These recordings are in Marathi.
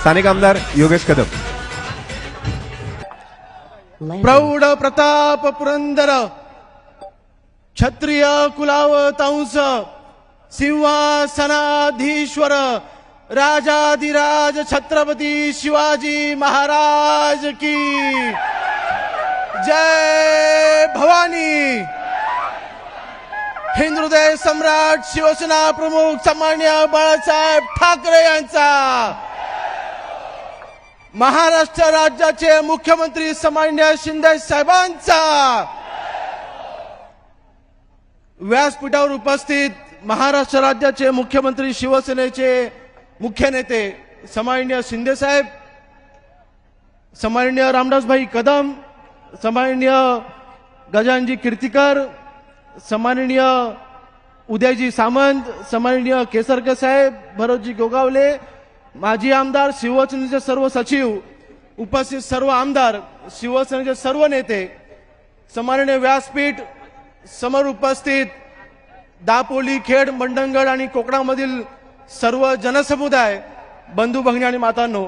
स्थानिक आमदार योगेश कदम. प्रौढ प्रताप पुरंदर क्षत्रिय कुलावतांस सिंहासनाधीश्वर राजाधिराज छत्रपती शिवाजी महाराज की जय भवानी. हिंदुदय सम्राट शिवसेना प्रमुख सन्मान्य बाळासाहेब ठाकरे यांचा महाराष्ट्र राज्याचे मुख्यमंत्री समान्य शिंदे साहेबांचा. व्यासपीठावर उपस्थित महाराष्ट्र राज्याचे मुख्यमंत्री शिवसेनेचे मुख्य नेते समान्य शिंदे साहेब समान्य रामदासभाई कदम समान्य गजानजी कीर्तिकर समान्य उदयजी सामंत समान्य केसरकर साहेब भरतजी गोगावले माजी आमदार शिवसेनेचे सर्व सचिव उपस्थित सर्व आमदार शिवसेनेचे सर्व नेते सन्माननीय व्यासपीठ समोर उपस्थित दापोली खेड मंडणगड आणि कोकणामधील सर्व जनसमुदाय बंधू भगिनी आणि मातांनो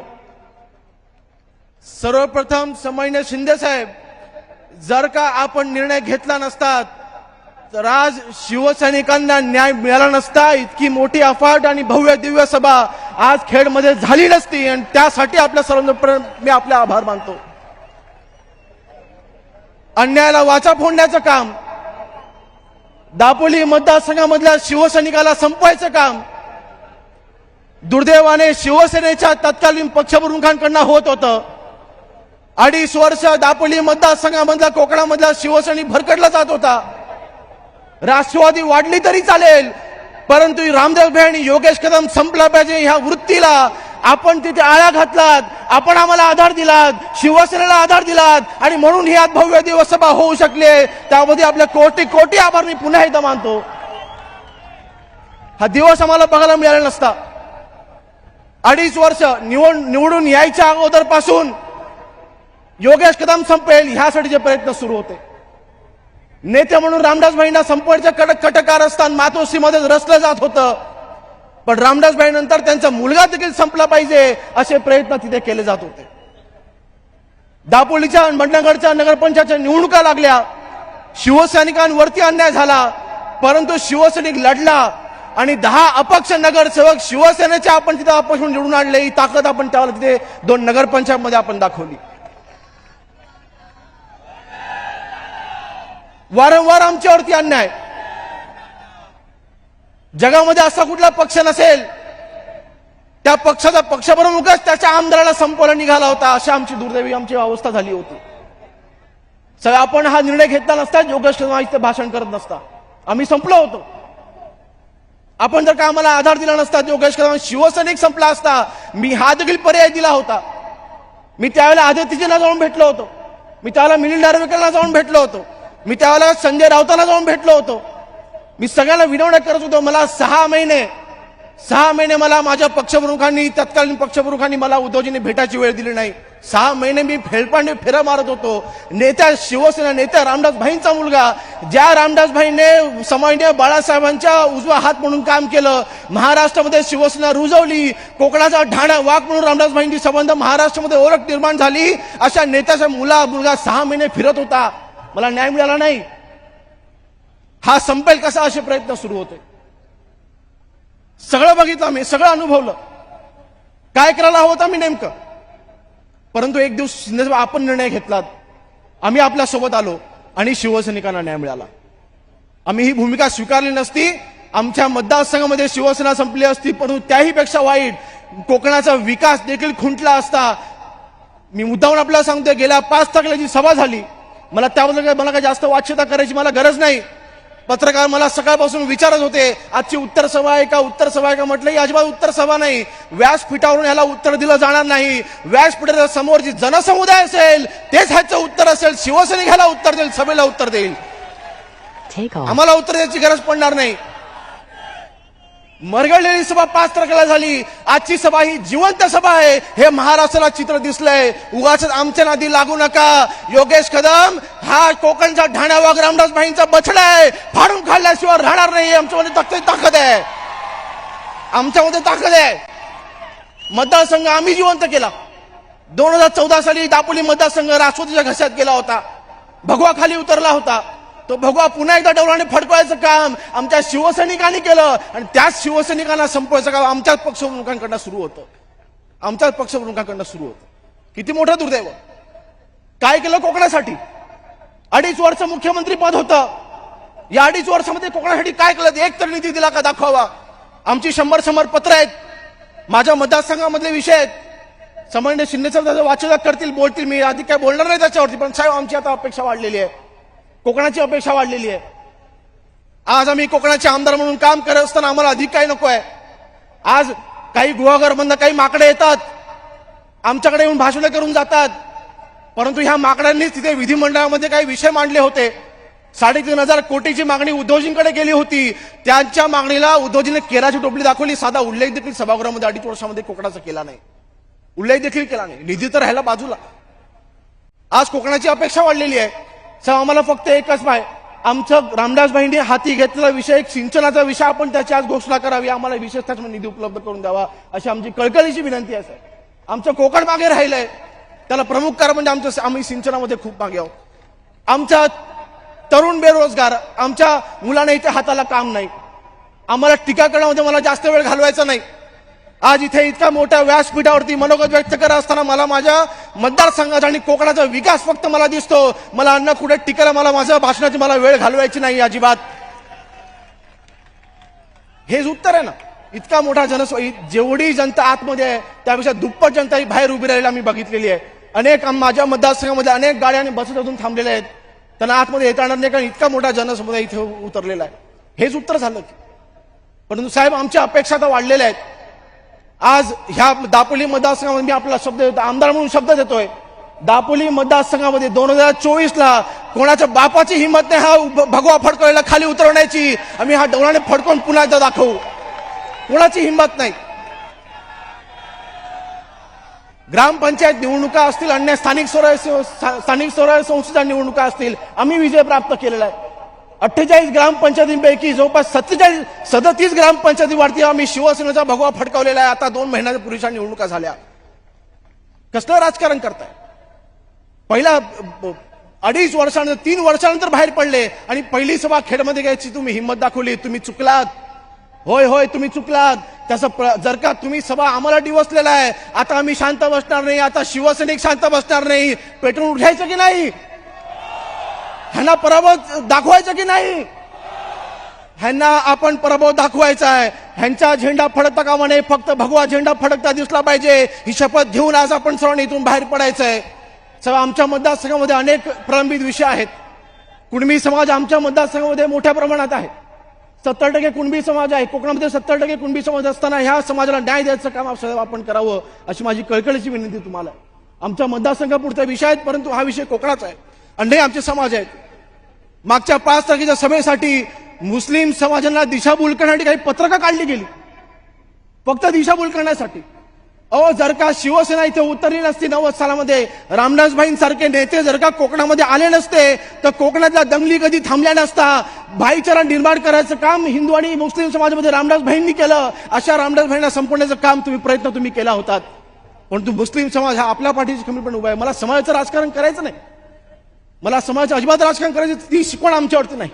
सर्वप्रथम समान्य शिंदे साहेब जर का आपण निर्णय घेतला नसतात तर आज शिवसैनिकांना न्याय मिळाला नसता इतकी मोठी अफाट आणि भव्य दिव्य सभा आज खेडमध्ये झाली नसती आणि त्यासाठी आपल्या सर्वांपर्यंत मी आपले आभार मानतो. अन्यायाला वाचा फोडण्याचं काम दापोली मतदारसंघामधल्या शिवसैनिकाला संपवायचं काम दुर्दैवाने शिवसेनेच्या तत्कालीन पक्षप्रमुखांकडनं होत होतं. अडीच वर्ष दापोली मतदारसंघामधला कोकणामधला शिवसैनिक भरकटला जात होता. राष्ट्रवादी वाढली तरी चालेल. परंतु रामदेव भाई आणि योगेश कदम संपला पाहिजे ह्या वृत्तीला. आपण तिथे आळा घातलात आपण आम्हाला आधार दिलात शिवसेनेला आधार दिलात आणि म्हणून ही आज भव्य दिवस सभा होऊ शकली. त्यामध्ये आपले कोटी कोटी आभार मी पुन्हा एकदा मानतो. हा दिवस आम्हाला बघायला मिळाला नसता. अडीच वर्ष निवड निवडून यायच्या अगोदरपासून योगेश कदम संपेल ह्यासाठीचे प्रयत्न सुरू होते. नेते म्हणून रामदास भाईंना संपवायचं कडक असताना मातोश्रीमध्ये रचलं जात होतं. पण रामदास भाई नंतर त्यांचा मुलगा देखील संपला पाहिजे असे प्रयत्न तिथे केले जात होते. दापोलीच्या मंडणगडच्या नगरपंचायतच्या निवडणुका लागल्या. शिवसैनिकांवरती अन्याय झाला. परंतु शिवसैनिक लढला आणि दहा अपक्ष नगरसेवक शिवसेनेचे आपण तिथे अपक्ष निवडून आणले. ही ताकद आपण त्यावर तिथे दोन नगरपंचायतमध्ये आपण दाखवली. वारंवार आमच्यावरती अन्याय. जगामध्ये असा कुठला पक्ष नसेल त्या पक्षाचा पक्षप्रमुखच त्याच्या आमदाराला संपवला निघाला होता अशा आमची दुर्दैवी आमची अवस्था झाली होती. सर आपण हा निर्णय घेतला नसता योगेश शर्मा इथे भाषण करत नसता. आम्ही संपलो होतो. आपण जर का आम्हाला आधार दिला नसता योगेश कदम शिवसैनिक संपला असता मी हा देखील पर्याय दिला होता. मी त्यावेळेला आदित्यजींना जाऊन भेटलो होतो. मी त्यावेळेला मिलिंद नार्वेकरला जाऊन भेटलो होतो. मी त्यावेळेला संजय राऊतांना जाऊन भेटलो होतो. मी सगळ्यांना विनवण्या करत होतो मला सहा महिने सहा महिने मला माझ्या पक्षप्रमुखांनी तत्कालीन पक्षप्रमुखांनी मला उद्धवजींनी भेटायची वेळ दिली नाही. सहा महिने मी फेलपांडे फेरा मारत होतो. नेत्या शिवसेना नेत्या रामदास भाईंचा मुलगा ज्या रामदास भाईने समान्य बाळासाहेबांच्या उजवा हात म्हणून काम केलं महाराष्ट्रामध्ये शिवसेना रुजवली कोकणाचा ढाणा वाघ म्हणून रामदास भाईंची संबंध महाराष्ट्रामध्ये ओळख निर्माण झाली अशा नेत्याचा मुला मुलगा सहा महिने फिरत होता. मला न्याय मिळाला नाही. हा संपेल कसा असे प्रयत्न सुरू होते. सगळं बघितलं आम्ही सगळं अनुभवलं. काय करायला हवं होतं आम्ही नेमकं? परंतु एक दिवस शिंदे आपण निर्णय घेतलात. आम्ही आपल्यासोबत आलो आणि शिवसैनिकांना न्याय मिळाला. आम्ही ही भूमिका स्वीकारली नसती आमच्या मतदारसंघामध्ये शिवसेना संपली असती परंतु त्याही पेक्षा वाईट कोकणाचा विकास देखील खुंटला असता. मी मुद्दाहून आपल्याला सांगतोय गेल्या पाच तारखेला जी सभा झाली मला त्याबद्दल काय मला काय जास्त वाच्यता करायची मला गरज नाही. पत्रकार मला सकाळपासून विचारत होते आजची उत्तर सभा आहे का? उत्तर सभा आहे का? म्हटलं ही अजिबात उत्तर सभा नाही. व्यासपीठावरून ह्याला उत्तर दिलं जाणार नाही. व्यासपीठाच्या समोर जी जनसमुदाय असेल तेच ह्याचं उत्तर असेल. शिवसैनिक ह्याला उत्तर देईल सभेला उत्तर देईल. आम्हाला उत्तर द्यायची गरज पडणार नाही. मरगळलेली सभा पाच तारखेला झाली. आजची सभा ही जिवंत सभा आहे. हे महाराष्ट्राला चित्र दिसलंय. उगाच आमच्या नादी लागू नका. योगेश कदम हा कोकणचा ढाण्यावाग रामदास भाईंचा बछडा आहे. फाडून खाल्ल्याशिवाय राहणार नाही आमच्यामध्ये ताकद ताकद आहे. आमच्यामध्ये ताकद आहे. मतदारसंघ आम्ही जिवंत केला. दोन हजार चौदा साली दापोली मतदारसंघ राष्ट्रवादीच्या घशात गेला होता. भगवा खाली उतरला होता. तो भगवा पुन्हा एकदा डवलाने फडकवायचं काम आमच्या शिवसैनिकांनी केलं आणि त्याच शिवसैनिकांना संपवायचं काम आमच्याच पक्षप्रमुखांकडनं सुरू होतं. आमच्याच पक्षप्रमुखांकडनं सुरू होतं. किती मोठं दुर्दैव. काय केलं कोकणासाठी? अडीच वर्ष मुख्यमंत्री पद होतं. या अडीच वर्षामध्ये कोकणासाठी काय केलं? एक तर निधी दिला का? दाखवावा. आमची शंभर शंभर पत्र आहेत. माझ्या मतदारसंघामधले विषय आहेत. समन्वय शिंदे साहेब त्याचं वाचन करतील बोलतील. मी आधी काय बोलणार नाही त्याच्यावरती पण साहेब आमची आता अपेक्षा वाढलेली आहे. कोकणाची अपेक्षा वाढलेली आहे. आज आम्ही कोकणाचे आमदार म्हणून काम करत असताना आम्हाला अधिक काय नको आहे. आज काही गृहघरमधनं काही माकडे येतात. आमच्याकडे येऊन भाषणे करून जातात. परंतु ह्या माकडांनीच तिथे विधिमंडळामध्ये काही विषय मांडले होते. साडेतीन हजार कोटीची मागणी उद्धवजींकडे केली होती. त्यांच्या मागणीला उद्धवजीने केराची टोपली दाखवली. साधा उल्लेख देखील सभागृहामध्ये अडीच वर्षामध्ये कोकणाचा केला नाही. उल्लेख देखील केला नाही. निधी तर राहिला बाजूला. आज कोकणाची अपेक्षा वाढलेली आहे. सर आम्हाला फक्त एकच पाय आमचं रामदास भाईंनी हाती घेतलेला विषय एक सिंचनाचा विषय आपण त्याची आज घोषणा करावी. आम्हाला विशेष निधी उपलब्ध करून द्यावा अशी आमची कळकळीची विनंती आहे साहेब. आमचं कोकण मागे राहिलंय. त्याला प्रमुख कारण म्हणजे आमचं आम्ही सिंचनामध्ये खूप मागे आहोत. आमच्या तरुण बेरोजगार आमच्या मुलांना इथे हाताला काम नाही. आम्हाला टीका करण्यामध्ये मला जास्त वेळ घालवायचा नाही. आज इथे इतका मोठ्या व्यासपीठावरती मनोगत व्यक्त करत असताना मला माझ्या मतदारसंघाचा आणि कोकणाचा विकास फक्त मला दिसतो. मला अन्न कुठे टिकायला मला माझ्या भाषणाची मला वेळ घालवायची नाही अजिबात. हेच उत्तर आहे ना. इतका मोठा जनस्व जेवढी जनता आतमध्ये आहे त्यापेक्षा दुप्पट जनता ही बाहेर उभी राहिलेली आम्ही बघितलेली आहे. अनेक आम- माझ्या मतदारसंघामध्ये अनेक गाड्या आणि बसेस अजून थांबलेल्या आहेत. त्यांना आतमध्ये येता येणार नाही कारण इतका मोठा जनसमुदाय इथे उतरलेला आहे. हेच उत्तर झालं. की परंतु साहेब आमच्या अपेक्षा तर वाढलेल्या आहेत. आज ह्या दापोली मतदारसंघामध्ये मी आपला शब्द देतो आमदार म्हणून शब्द देतोय. दापोली मतदारसंघामध्ये दोन हजार चोवीस ला कोणाच्या बापाची हिंमत नाही हा भगवा फडकवलेला खाली उतरवण्याची. आम्ही हा डोळ्याने फडकवून पुन्हा एकदा दाखवू. कोणाची हिंमत नाही. ग्रामपंचायत निवडणुका असतील अन्य स्थानिक स्वराज्य स्थानिक स्वराज्य संस्थेच्या निवडणुका असतील आम्ही विजय प्राप्त केलेला आहे. अठ्ठेचाळीस ग्रामपंचायतींपैकी जवळपास सत्तेचाळीस सदतीस ग्रामपंचायतीवरती आम्ही शिवसेनेचा भगवा फटकावलेला आहे. आता दोन महिन्यापूर्वीच्या निवडणुका झाल्या. कसलं राजकारण करताय? पहिला अडीच वर्षानंतर तीन वर्षानंतर बाहेर पडले आणि पहिली सभा खेडमध्ये घ्यायची. तुम्ही हिंमत दाखवली. तुम्ही चुकलात. होय होय तुम्ही चुकलात. त्याचं जर का तुम्ही सभा आम्हाला डिवसलेला आहे आता आम्ही शांत बसणार नाही. आता शिवसैनिक शांत बसणार नाही. पेटून उठायचं की नाही? ह्यांना पराभव दाखवायचा की नाही? ह्यांना आपण पराभव दाखवायचा आहे. ह्यांचा झेंडा फडकता कामा म्हणे फक्त भगवा झेंडा फडकता दिसला पाहिजे. ही शपथ घेऊन आज आपण सर्वांनी इथून बाहेर पडायचं आहे सर आमच्या मतदारसंघामध्ये अनेक प्रलंबित विषय आहेत. कुणबी समाज आमच्या मतदारसंघामध्ये मोठ्या प्रमाणात आहे. सत्तर टक्के कुणबी समाज आहे. कोकणामध्ये सत्तर टक्के कुणबी समाज असताना ह्या समाजाला न्याय द्यायचं काम आपण करावं अशी माझी कळकळीची विनंती तुम्हाला. आमच्या मतदारसंघापुढचा विषय आहेत परंतु हा विषय कोकणाचा आहे. अनेक आमचे समाज आहेत. मागच्या पाच तारखेच्या सभेसाठी मुस्लिम समाजांना दिशाभूल करण्यासाठी काही पत्रकं काढली गेली. फक्त दिशाभूल करण्यासाठी अहो जर का शिवसेना इथे उतरली नसती नव्वद सालामध्ये रामदासभाईंसारखे नेते जर का कोकणामध्ये आले नसते तर कोकणातल्या दंगली कधी थांबल्या नसता. भाईचारा निर्माण करायचं काम हिंदू आणि मुस्लिम समाजामध्ये रामदासभाईंनी केलं. अशा रामदासभाईंना संपवण्याचं काम तुम्ही प्रयत्न तुम्ही केला होतात. परंतु मुस्लिम समाज हा आपल्या पाठीशी खंबीरपणे उभा आहे. मला समाजाचं राजकारण करायचं नाही. मला समाजाचं अजिबात राजकारण करायचं ती शिकवण आमच्यावरती नाही.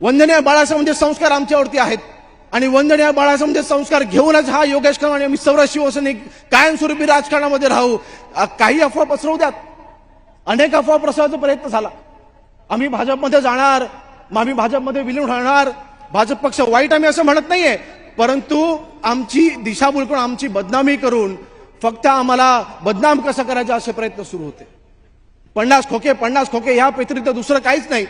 वंदनीय बाळासाहेबांचे संस्कार आमच्यावरती आहेत. आणि वंदनीय बाळासाहेबांचे संस्कार घेऊनच हा योगेश कदम आणि आम्ही सर्व शिवसैनिक कायमस्वरूपी राजकारणामध्ये राहू. काही अफवा पसरवू द्यात. अनेक अफवा पसरवायचा प्रयत्न झाला. आम्ही भाजपमध्ये जाणार मग आम्ही भाजपमध्ये विलीन होणार. भाजप पक्ष वाईट आम्ही असं म्हणत नाहीये. परंतु आमची दिशाभूल करून आमची बदनामी करून फक्त आम्हाला बदनाम कसं करायचं असे प्रयत्न सुरू होते. पन्नास खोके पन्नास खोके या व्यतिरिक्त दुसरं काहीच नाही.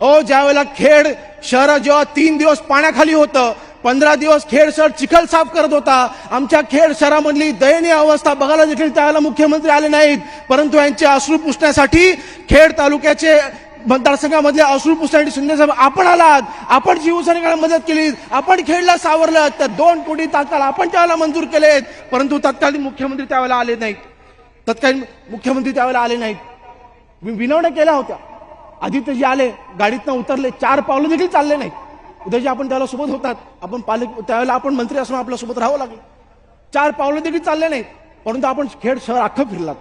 ओ ज्या वेळेला खेड शहर जेव्हा तीन दिवस पाण्याखाली होतं पंधरा दिवस खेड शहर चिखल साफ करत होता आमच्या खेड शहरामधली दयनीय अवस्था बघायला देखील त्यावेळेला मुख्यमंत्री आले नाहीत. परंतु यांचे अश्रू पुसण्यासाठी खेड तालुक्याचे मतदारसंघामधले अश्रू पुसण्यासाठी शिंदेसाहेब आपण आलात आपण शिवसैनिकांना मदत केली आपण खेडला सावरलं तर दोन कोटी तात्काळ आपण त्यावेळेला मंजूर केलेत. परंतु तत्कालीन मुख्यमंत्री त्यावेळेला आले नाहीत. तत्कालीन मुख्यमंत्री त्यावेळेला आले नाहीत. विनवण्या केल्या होत्या. आदित्यजी आले गाडीतनं उतरले चार पावलं देखील चालले नाही उद्याजी आपण त्याला सोबत होतात. आपण पालक त्यावेळेला आपण मंत्री असून आपल्यासोबत राहावं लागलं. चार पावलं देखील चालले नाहीत परंतु आपण खेड शहर अख्खं फिरलात.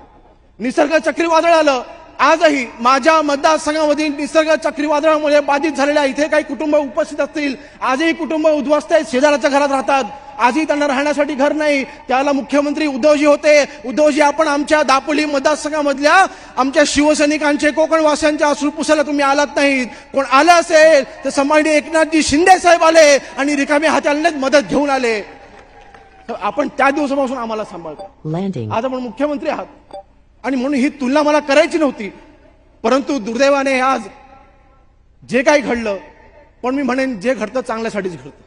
निसर्ग चक्रीवादळ आलं. आजही माझ्या मतदारसंघामध्ये निसर्ग चक्रीवादळामुळे बाधित झालेल्या इथे काही कुटुंब उपस्थित असतील. आजही कुटुंब उद्ध्वस्त आहेत. शेजाऱ्याच्या घरात राहतात. आजही त्यांना राहण्यासाठी घर नाही. त्याला मुख्यमंत्री उद्धवजी होते. उद्धवजी आपण आमच्या दापोली मतदारसंघामधल्या आमच्या शिवसैनिकांचे कोकणवासियांच्या अश्रू पुसायला तुम्ही आलात नाहीत. कोण आलं असेल तर संभाजी एकनाथजी शिंदे साहेब आले आणि रिकामे हाताने मदत घेऊन आले. तर आपण त्या दिवसापासून आम्हाला सांभाळतो. आज आपण मुख्यमंत्री आहात. आणि म्हणून ही तुलना मला करायची नव्हती. परंतु दुर्दैवाने आज जे काही घडलं पण मी म्हणेन जे घडतं चांगल्यासाठीच घडतं.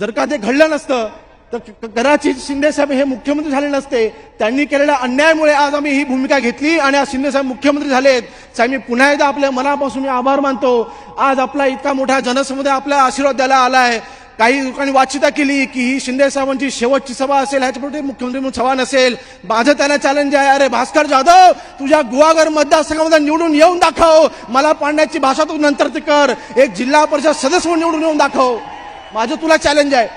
जर का ते घडलं नसतं तर क- कदाचित हे मुख्यमंत्री झाले नसते. त्यांनी केलेल्या अन्यायामुळे आज आम्ही ही भूमिका घेतली आणि आज शिंदेसाहेब मुख्यमंत्री झालेत. साहेब मी पुन्हा एकदा आपल्या मनापासून मी आभार मानतो. आज आपला इतका मोठा जनसमुदाय आपला आशीर्वाद द्यायला आला आहे काही लोकांनी वाचिता केली की ही शिंदेसाहेबांची शेवटची सभा असेल ह्याच्यापुढे मुख्यमंत्री म्हणून सभा नसेल. माझं त्यांना चॅलेंज आहे. अरे भास्कर जाधव तुझ्या गुहागर मतदारसंघामध्ये निवडून येऊन दाखव. मला पाडण्याची भाषा तू नंतर ते कर. एक जिल्हा परिषद सदस्य म्हणून निवडून येऊन दाखव. माझं तुला चॅलेंज आहे.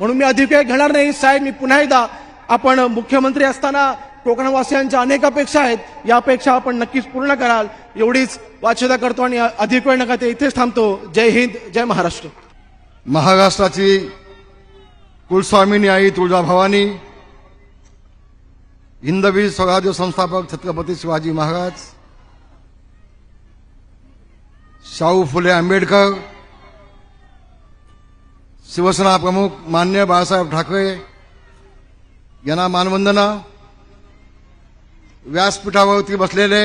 म्हणून मी अधिक वेळ घेणार नाही. साहेब मी पुन्हा एकदा आपण मुख्यमंत्री असताना कोकणवासियांच्या अनेक अपेक्षा आहेत. या अपेक्षा आपण नक्कीच पूर्ण कराल. एवढीच वाच्यता करतो आणि अधिक वेळ नका ते इथेच थांबतो. जय हिंद जय महाराष्ट्र. महाराष्ट्राची कुलस्वामिनी आई तुळजाभवानी हिंदवी स्वराज्य संस्थापक छत्रपती शिवाजी महाराज शाहू फुले आंबेडकर शिवसेना प्रमुख मान्य बाळासाहेब ठाकरे यांना मानवंदना व्यासपीठावरती बसलेले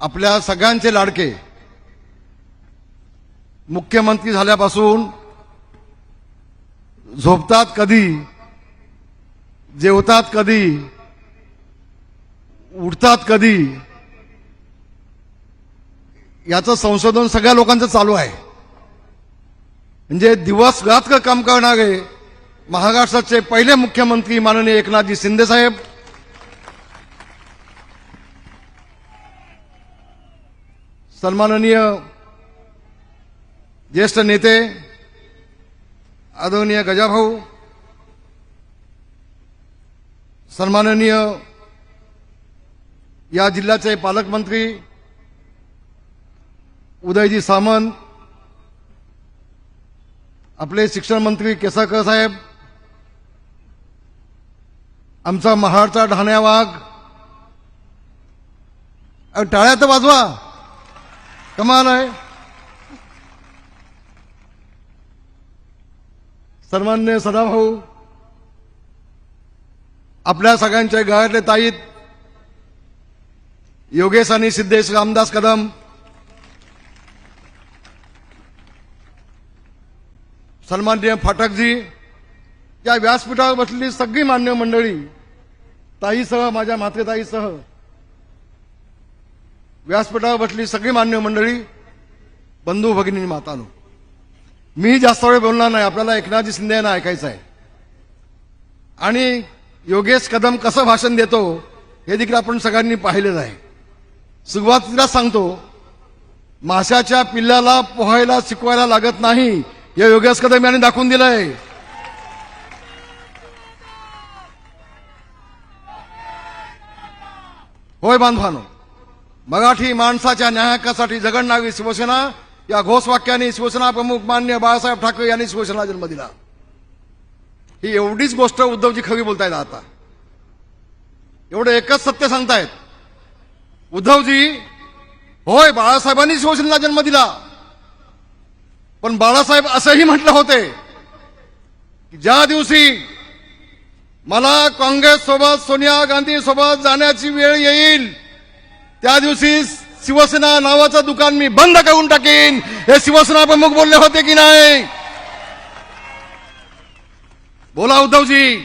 आपल्या सगळ्यांचे लाडके मुख्यमंत्री झाल्यापासून झोपतात कधी जेवतात कधी उठतात कधी याचं संशोधन सगळ्या लोकांचं चालू आहे. म्हणजे दिवस रात्र काम करणारे महाराष्ट्राचे पहिले मुख्यमंत्री माननीय एकनाथजी शिंदे साहेब. सन्माननीय ज्येष्ठ नेते आदरणीय गजाभाऊ. सन्माननीय या जिल्ह्याचे पालकमंत्री उदयजी सामंत. आपले शिक्षण मंत्री केसाकर साहेब आमचा महाडचा ढाण्या वाघ अहो, टाळ्या तर वाजवा. कमाल आहे. सन्मान्य सदाभाऊ आपल्या सगळ्यांच्या गळ्यातले ताईत योगेश आणि सिद्धेश रामदास कदम सन्माननीय फाटकजी या व्यासपीठावर बसलेली सगळी मान्य मंडळी ताईसह माझ्या मातेताईसह व्यासपीठावर बसली सगळी मान्य मंडळी बंधू भगिनी मातानो मी जास्त वेळ बोलणार नाही आपल्याला एकनाथजी शिंदे यांना ऐकायचं आहे. आणि योगेश कदम कसं भाषण देतो हे देखील आपण सगळ्यांनी पाहिलेलं आहे. सुरुवातीला सांगतो माशाच्या पिल्ल्याला पोहायला शिकवायला लागत नाही हे योगेश कदम यांनी दाखवून दिलंय होय बांधवानो. मराठी माणसाच्या न्यायकासाठी जगडणारी शिवसेना या घोषवाक्याने शिवसेना प्रमुख मान्य बाळासाहेब ठाकरे यांनी शिवसेना जन्म दिला. ही एवढीच गोष्ट उद्धवजी खरी बोलतायत आता. एवढं एकच सत्य सांगतायत. उद्धवजी होय बाळासाहेबांनी शिवसेनेला जन्म दिला. पण बाळासाहेब असंही म्हटलं होते की ज्या दिवशी मला काँग्रेस सोबत सोनिया गांधी सोबत जाण्याची वेळ येईल त्या दिवशी शिवसेना नावाचं दुकान मी बंद करून टाकेन. हे शिवसेना प्रमुख बोलले होते की नाही? बोला उद्धवजी.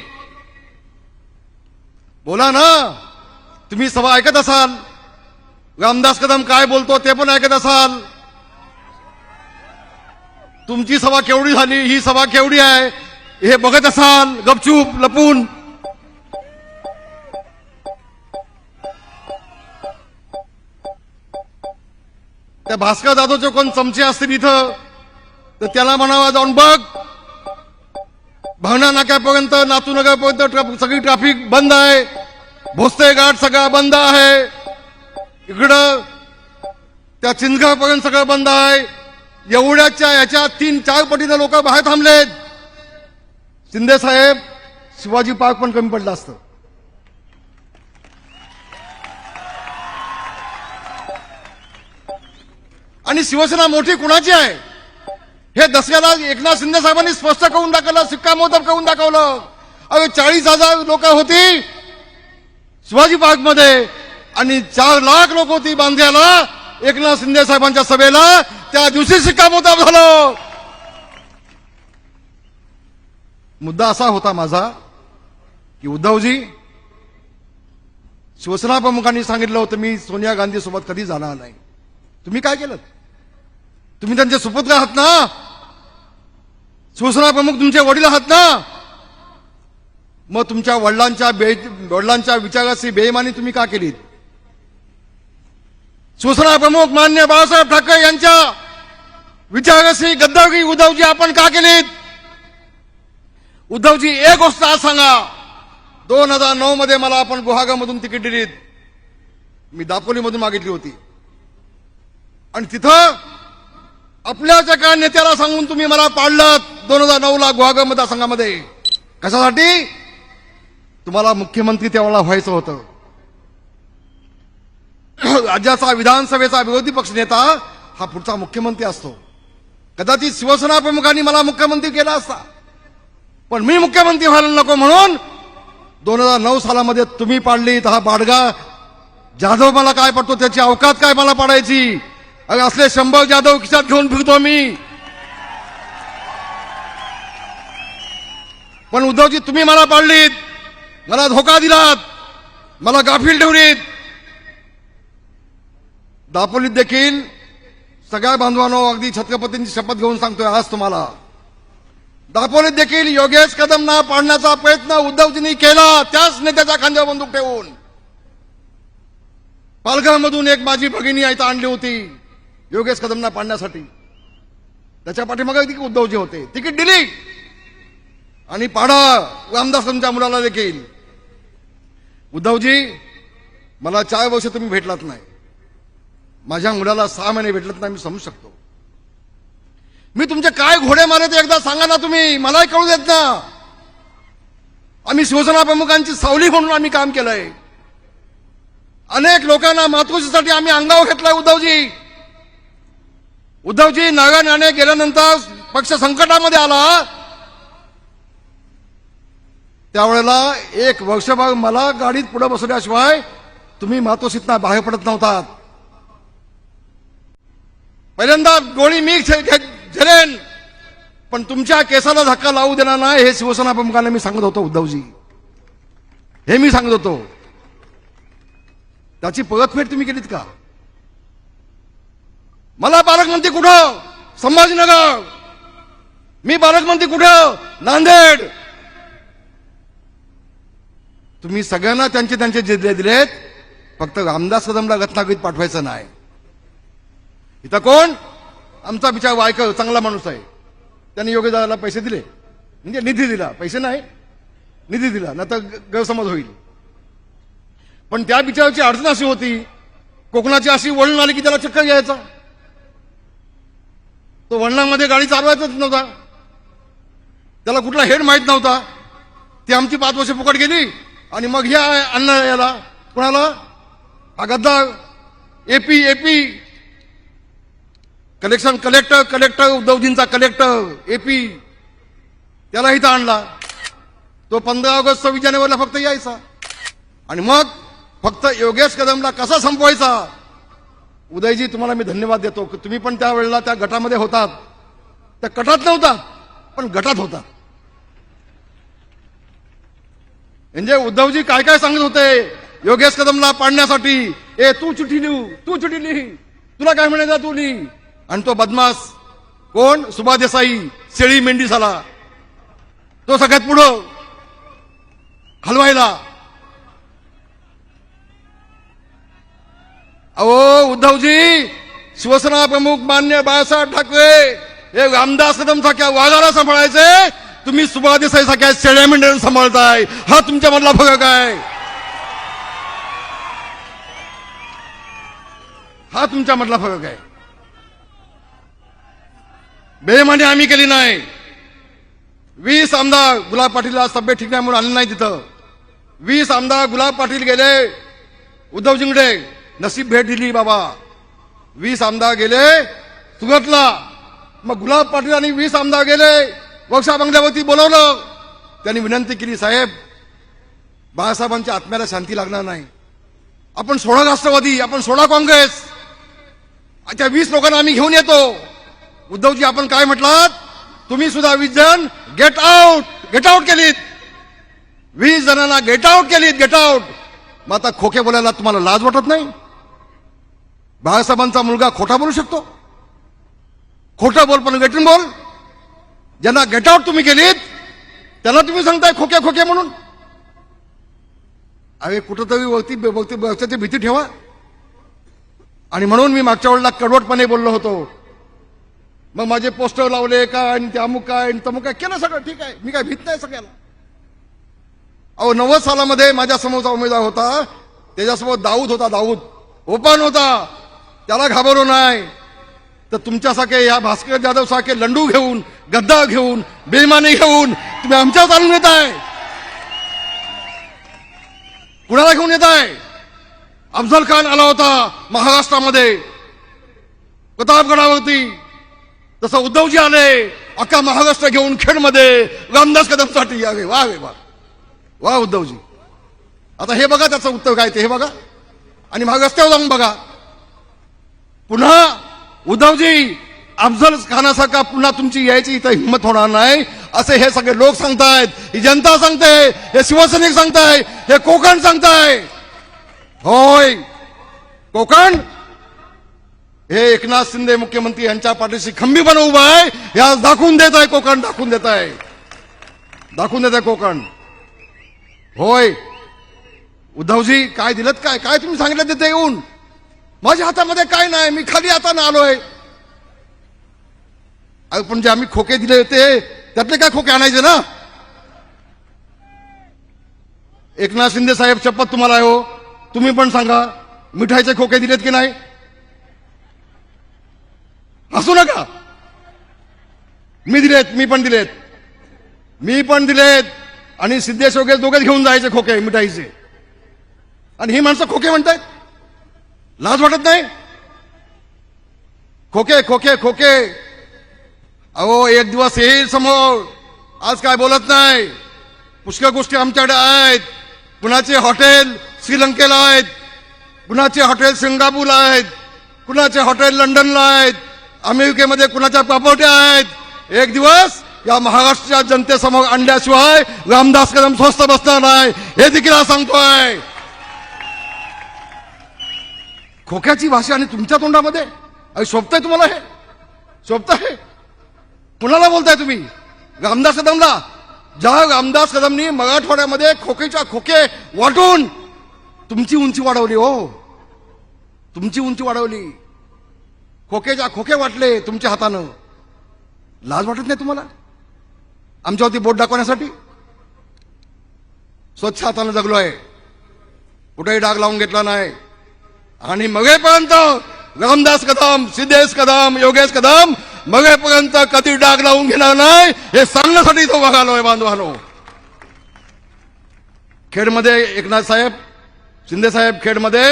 बोला ना. तुम्ही सभा ऐकत असाल? रामदास कदम काय बोलतो ते पण ऐकत असाल? तुमची सभा केवढी झाली ही सभा केवढी आहे? हे बघत असाल गपचूप लपून. त्या भास्कर जाधवचे कोण चमचे असतील इथं तर त्याला म्हणावा जाऊन बघ. भावना नाक्यापर्यंत नातू नगरपर्यंत सगळी ट्रॅफिक बंद आहे. भोसते घाट सगळा बंद आहे. इकडं त्या चिंचगावपर्यंत सगळं बंद आहे. एवढ्याच्या याच्या तीन चार पटीनं लोक बाहेर थांबलेत. शिंदे साहेब शिवाजी पार्क पण कमी पडलं असतं. आणि शिवसेना मोठी कुणाची आहे? हे दसऱ्याला एकनाथ शिंदे साहेबांनी स्पष्ट करून दाखवलं शिक्कामोर्तब करून दाखवलं. अरे चाळीस हजार लोक होती शिवाजी पार्कमध्ये आणि चार लाख लोक होती बांद्र्याला. एकनाथ शिंदे साहेबांच्या सभेला त्या दिवशी शिक्कामोर्तब झालं. मुद्दा असा होता माझा की उद्धवजी शिवसेना प्रमुखांनी सांगितलं होतं मी सोनिया गांधी सोबत कधी जाणार नाही. तुम्ही काय केलं? तुम्ही त्यांचे सुपुत्र आहात ना? शिवसेना प्रमुख तुमचे वडील आहात ना? मग तुमच्या वडिलांच्या बे वडिलांच्या विचाराची बेईमानी तुम्ही का केलीत? शिवसेना प्रमुख मान्य बाळासाहेब ठाकरे यांच्या विचारशी गद्दारी उद्धवजी आपण का केलीत? उद्धवजी एक गोष्ट आज सांगा. दोन हजार नऊ मध्ये मला आपण गुहागामधून तिकीट दिलीत. मी दापोलीमधून मागितली होती. आणि तिथं आपल्याच एका नेत्याला सांगून तुम्ही मला पाडलं दोन हजार नऊ ला गुहागर मतदारसंघामध्ये. कशासाठी? तुम्हाला मुख्यमंत्री त्यावेळेला व्हायचं होतं. राज्याचा विधानसभेचा विरोधी पक्ष नेता हा पुढचा मुख्यमंत्री असतो. कदाचित शिवसेना प्रमुखांनी मला मुख्यमंत्री केला असता. पण मी मुख्यमंत्री व्हायला नको म्हणून दोन हजार नऊ सालामध्ये तुम्ही पाडलीत हा बाडगा जाधव मला काय पडतो त्याची अवकात काय मला पाडायची? अगं असले शंभर जाधव खिशात घेऊन फिरतो मी. पण उद्धवजी तुम्ही मला पाडलीत. मला धोका दिलात. मला गाफील ठेवलीत. दापोलीत देखील सगळ्या बांधवांनो अगदी छत्रपतींची शपथ घेऊन सांगतोय आज तुम्हाला. दापोलीत देखील योगेश कदमना पाडण्याचा प्रयत्न उद्धवजींनी केला त्याच नेत्याच्या खांद्यावर बंदूक ठेवून. पालघरमधून एक माझी भगिनी आयता आणली होती योगेश कदमना पाडण्यासाठी. त्याच्या पाठीमागे देखील उद्धवजी होते. तिकीट दिली आणि पाडा रामदास तुमच्या मुलाला देखील. उद्धवजी मला चार वर्ष तुम्ही भेटलात नाही. माझ्या मुलाला सहा महिने भेटलत नाही मी समजू शकतो. मी तुमचे काय घोडे मारत ते एकदा सांगा ना तुम्ही. मलाही कळू देत ना. आम्ही शिवसेना प्रमुखांची सावली म्हणून आम्ही काम केलंय. अनेक लोकांना मातृशीसाठी आम्ही अंगावर घेतलाय उद्धवजी. उद्धवजी नागानॅने गेल्यानंतर पक्ष संकटामध्ये आला. त्यावेळेला एक वर्षभर मला गाडीत पुढे बसवल्याशिवाय तुम्ही मातोशीतना बाहेर पडत नव्हतात. पहिल्यांदा गोळी मी झरेन पण तुमच्या केसाला धक्का लावू देणार नाही हे शिवसेना प्रमुखांना मी सांगत होतो उद्धवजी. हे मी सांगत होतो. त्याची परतफेड तुम्ही केलीत का? मला पालकमंत्री कुठं? संभाजीनगर. मी पालकमंत्री कुठं? नांदेड. तुम्ही सगळ्यांना त्यांचे त्यांचे जिल्हे दिलेत फक्त रामदास कदमला रत्नागिरीत पाठवायचं नाही. इथं कोण? आमचा बिचार वायकर चांगला माणूस आहे. त्यांनी योगेदाराला पैसे दिले. म्हणजे निधी दिला. पैसे नाही. निधी दिला. ना तर गैरसमज होईल. पण त्या बिचाराची अडचण अशी होती कोकणाची अशी वळण आली की त्याला चक्कर घ्यायचा. तो वळणामध्ये गाडी चालवायचाच नव्हता. त्याला कुठला हेड माहीत नव्हता. ती आमची पाच वर्ष फुकट गेली आणि मग ह्या अन्न याला कुणाला हा गद्दार AP AP collection collector collector उद्धवजींचा collector AP त्याला इथं आणला. तो पंधरा ऑगस्ट सव्वीस जानेवारीला फक्त यायचा. आणि मग फक्त योगेश कदमला कसा संपवायचा? उदयजी तुम्हाला मी धन्यवाद देतो. की तुम्ही पण त्या वेळेला त्या गटामध्ये होतात. त्या गटात नव्हता पण गटात होता. म्हणजे उद्धवजी काय काय सांगत होते? योगेश कदमला पाडण्यासाठी. ए तू चिठी लिहू तू चिठी लिही. तुला काय म्हणायचं तू लिही. आणि तो बदमाश कोण? सुभा देसाई. शेळी मेंढी झाला. तो सगळ्यात पुढं हलवायला अहो उद्धवजी शिवसेना प्रमुख मान्य बाळासाहेब ठाकरे हे रामदास कदम सारख्या वाघाला सांभाळायचे. तुम्ही सुभादेसाई सारख्या शेळ्या मेंढ्याला सांभाळताय. हा तुमच्या मधला फरक आहे. हा तुमच्या मधला फरक आहे. बेमानी आम्ही केली नाही. वीस आमदार गुलाब पाटीलला सभ्य ठीक म्हणून आले नाही तिथं. वीस आमदार गुलाब पाटील गेले उद्धव जिंगडे नसीब भेट दिली बाबा. वीस आमदार गेले सुगतला मग गुलाब पाटील आणि वीस आमदार गेले वर्षा बंगल्यावरती बोलवलं. त्यांनी विनंती केली साहेब बाळासाहेबांच्या आत्म्याला शांती लागणार नाही. आपण सोळा राष्ट्रवादी आपण सोडा काँग्रेस. त्या वीस लोकांना आम्ही घेऊन येतो. उद्धवजी आपण काय म्हटलात? तुम्ही सुद्धा वीस जण गेट आउट गेट आउट केलीत. वीस जणांना गेट आउट केलीत गेट आउट मग आता खोके बोलायला तुम्हाला लाज वाटत नाही? बाळासाहेबांचा मुलगा खोटा बोलू शकतो? खोटा बोल पण गेटून बोल. ज्यांना गेट आउट तुम्ही केलीत त्यांना तुम्ही सांगताय खोक्या खोक्या म्हणून. अरे कुठंतरी वरती वरती भीती ठेवा. आणि म्हणून मी मागच्या वेळेला कडवटपणे बोललो होतो. मग माझे पोस्टर लावले काय आणि ते अमुक काय आणि तमुक काय? केलं सगळं ठीक आहे. मी काय भीत नाही सगळ्याला. अहो नव्वद सालामध्ये माझ्या समोरचा उमेदवार होता. त्याच्यासोबत दाऊद होता दाऊद. ओपन होता. त्याला घाबरू नाही. तर तुमच्यासारखे या भास्कर जाधव सारखे लंडू घेऊन गद्दा घेऊन बेमानी घेऊन तुम्ही आमच्या चालून येत आहे कुणाला घेऊन येत आहे अफजल खान आला होता महाराष्ट्रामध्ये. प्रतापगडावरती. तसं उद्धवजी आले अख्खा महाराष्ट्र घेऊन खेडमध्ये रामदास कदमसाठी यावे. वा रे वा. वा उद्धवजी. आता हे बघा त्याचं उत्तर काय ते हे बघा. आणि मग रस्त्यावर जाऊन बघा. पुन्हा उद्धवजी अफजल खानासारखा पुन्हा तुमची यायची इथं हिंमत होणार नाही. असे हे सगळे लोक सांगतायत. ही जनता सांगते हे शिवसैनिक सांगताय हे कोकण सांगताय. होय. कोकण हे एकनाथ शिंदे मुख्यमंत्री यांच्या पाठीशी खंबीपणे उभा आहे. या दाखवून देत आहे कोकण दाखवून देत आहे. दाखवून देत आहे कोकण. होय. उद्धवजी काय दिलं काय? काय तुम्ही सांगितलं तिथे येऊन? माझ्या हातामध्ये काय नाही? मी खाली हाताने आलोय. पण जे आम्ही खोके दिले होते त्यातले काय खोके आणायचे ना? एकनाथ शिंदे साहेब शपथ तुम्हाला आहे हो. तुम्ही पण सांगा मिठाईचे खोके दिलेत की नाही? हसू नका. मी दिलेत मी पण दिलेत. मी पण दिलेत. आणि सिद्धेश वगैरे दोघेच घेऊन जायचे खोके मिठाईचे. आणि ही माणसं खोके म्हणतायत? लाज वाटत नाही? खोके खोके खोके. अहो एक दिवस येईल समोर. आज काय बोलत नाही? पुष्कळ गोष्टी आमच्याकडे आहेत. कुणाचे हॉटेल श्रीलंकेला आहेत. कुणाचे हॉटेल सिंगापूरला आहेत. कुणाचे हॉटेल लंडनला आहेत. अमेरिकेमध्ये कुणाच्या प्रॉपर्ट्या आहेत? एक दिवस या महाराष्ट्राच्या जनतेसमोर आणल्याशिवाय रामदास कदम स्वस्त बसणार नाही. हे देखील सांगतोय. खोक्याची भाषा आणि तुमच्या तोंडामध्ये? अरे शोभताय तुम्हाला हे? शोभताय कुणाला बोलताय तुम्ही? रामदास कदमला? ज्या रामदास कदमनी मराठवाड्यामध्ये खोकेच्या खोके वाटून तुमची उंची वाढवली हो. तुमची उंची वाढवली. खोकेच्या खोके वाटले तुमच्या हातानं. लाज वाटत नाही तुम्हाला? आमच्यावरती बोट दाखवण्यासाठी? स्वच्छ हातानं जगलो आहे कुठेही डाग लावून घेतला नाही. आणि मगेपर्यंत रामदास कदम सिद्धेश कदम योगेश कदम मगेपर्यंत कधी डाग लावून घेणार नाही हे सांगण्यासाठी तो बघालोय बांधवानो खेडमध्ये एकनाथ साहेब शिंदे साहेब खेडमध्ये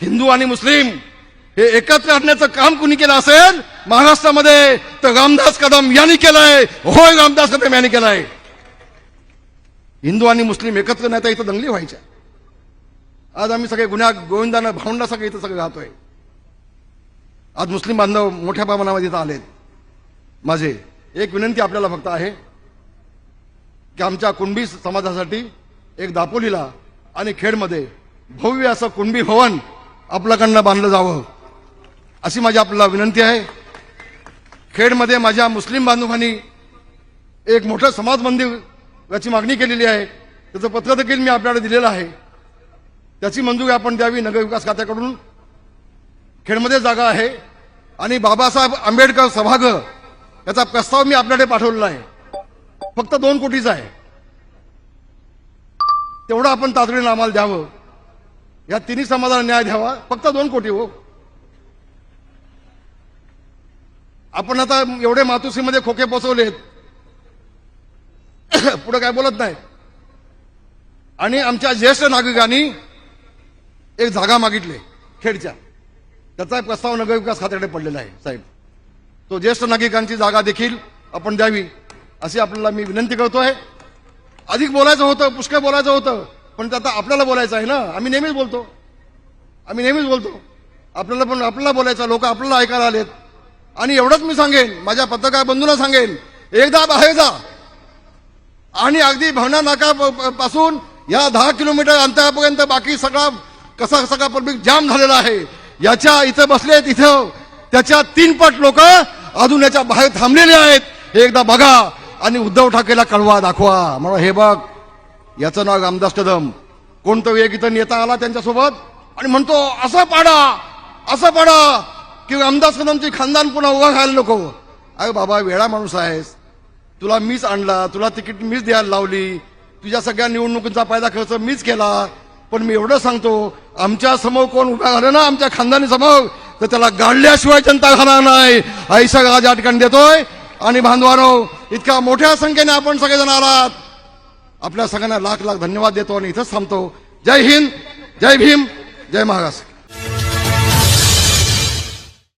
हिंदू आणि मुस्लिम हे एकत्र आणण्याचं काम कुणी केलं असेल? महाराष्ट्रामध्ये तर रामदास कदम यांनी केलंय. होय रामदास कदम यांनी केलंय. हिंदू आणि मुस्लिम एकत्र नाही तर इथं दंगली व्हायच्या. आज आम्ही सगळे गुन्हा गोविंदानं भावंडा सगळे इथं सगळं राहतोय. आज मुस्लिम बांधव मोठ्या प्रमाणामध्ये इथं आलेत. माझे एक विनंती आपल्याला फक्त आहे की आमच्या कुणबी समाजासाठी एक दापोलीला आणि खेडमध्ये भव्य असं कुणबी भवन आपल्याकडनं बांधलं जावं. अशी माझी आपल्याला विनंती आहे. खेडमध्ये माझ्या मुस्लिम बांधवांनी एक मोठं समाज मंदिर याची मागणी केलेली आहे. त्याचं पत्र देखील मी आपल्याकडे दिलेलं आहे. त्याची मंजुरी आपण द्यावी नगरविकास खात्याकडून. खेडमध्ये जागा आहे. आणि बाबासाहेब आंबेडकर सभागृह याचा प्रस्ताव मी आपल्याकडे पाठवलेला आहे. फक्त दोन कोटीचा आहे. तेवढं आपण तातडीनं आम्हाला द्यावं. या तिन्ही समाजाला न्याय द्यावा. फक्त दोन कोटी हो. आपण आता एवढे मातोश्रीमध्ये खोके पोचवलेत पुढे काय बोलत नाही. आणि आमच्या ज्येष्ठ नागरिकांनी एक जागा मागितली खेडच्या. त्याचा प्रस्ताव नगरविकास खात्याकडे पडलेला आहे साहेब. तो ज्येष्ठ नागरिकांची जागा देखील आपण द्यावी अशी आपल्याला मी विनंती करतोय अधिक बोलायचं होतं पुष्कळ बोलायचं होतं पण ते आता आपल्याला बोलायचं आहे ना? आम्ही नेहमीच बोलतो. आम्ही नेहमीच बोलतो. आपल्याला पण आपल्याला बोलायचं लोक आपल्याला ऐकायला आलेत. आणि एवढंच मी सांगेन माझ्या पत्रकार बंधूंना सांगेन एकदा बाहेर जा. आणि अगदी भावना नाका प- प- पासून या दहा किलोमीटर अंतरापर्यंत बाकी सगळा कसा सगळा पब्लिक जाम झालेला आहे. याच्या इथं बसलेत इथं. त्याच्या तीन पट लोक अजून याच्या बाहेर थांबलेले आहेत. हे एकदा बघा. आणि उद्धव ठाकरेला कळवा दाखवा. म्हणून हे बघ याचं नाव रामदास कदम. कोणतं एक इथं नेता आला त्यांच्यासोबत? आणि म्हणतो असं पाडा असं पाडा. की रामदास कदमची खानदान पुन्हा उभा घायला नको. अरे बाबा वेळा माणूस आहेस. तुला मीच आणला तुला तिकीट मीच द्यायला लावली. तुझ्या सगळ्या निवडणुकीचा फायदा खर्च मीच केला. पण मी एवढं सांगतो आमच्यासमोर कोण उभा झालं ना आमच्या खानदानी समोर तर त्याला गाडल्याशिवाय जनता खाणार नाही. ऐसा राज या ठिकाणी देतोय. आणि बांधवानो इतक्या मोठ्या संख्येने आपण सगळेजण आलात. आपल्या सगळ्यांना लाख लाख धन्यवाद देतो आणि इथंच थांबतो. जय हिंद जय भीम जय महाराष्ट्र.